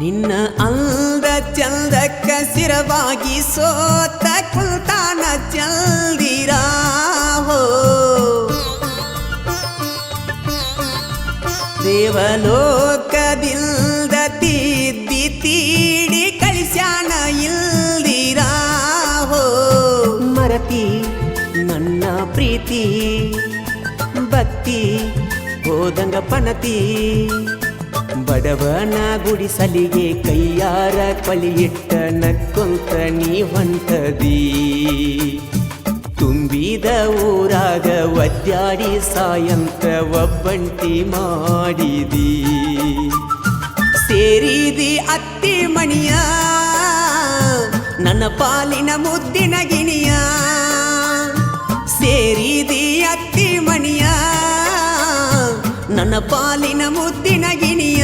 ನಿನ್ನ ಅಂದ ಚಂದಕ್ಕ ಸಿರವಾಗಿ ಸೋತ ಕುಲ್ತಾನ ಚಲ್ದಿರಾ ದೇವಲೋಕದಿಲ್ದ ತಿದ್ದಿ ತೀಡಿ ಕಳಿಸ್ಯಾನ ಇಲ್ದಿರಾ ಮರತಿ ನನ್ನ ಪ್ರೀತಿ, ಭಕ್ತಿ, ಹೋದಂಗ ಪಣತಿ. ಬಡವನ ಗುಡಿಸಲಿಗೆ ಕೈಯಾರ ಕಲಿಯಿಟ್ಟ ನಕ್ಕೊಂತ ನೀ ತುಂಬಿದ ಊರಾಗ ಒದ್ದಾಡಿ ಸಾಯಂತ ಒಬ್ಬಂಟಿ ಮಾಡಿದಿ. ಸೇರಿದಿ ಅತ್ತಿ ಮಣಿಯ, ನನ್ನ ಪಾಲಿನ ಮುದ್ದಿನ ಗಿಣಿಯ ನನ್ನ ಪಾಲಿನ ಮುದ್ದಿನ ಗಿಣಿಯ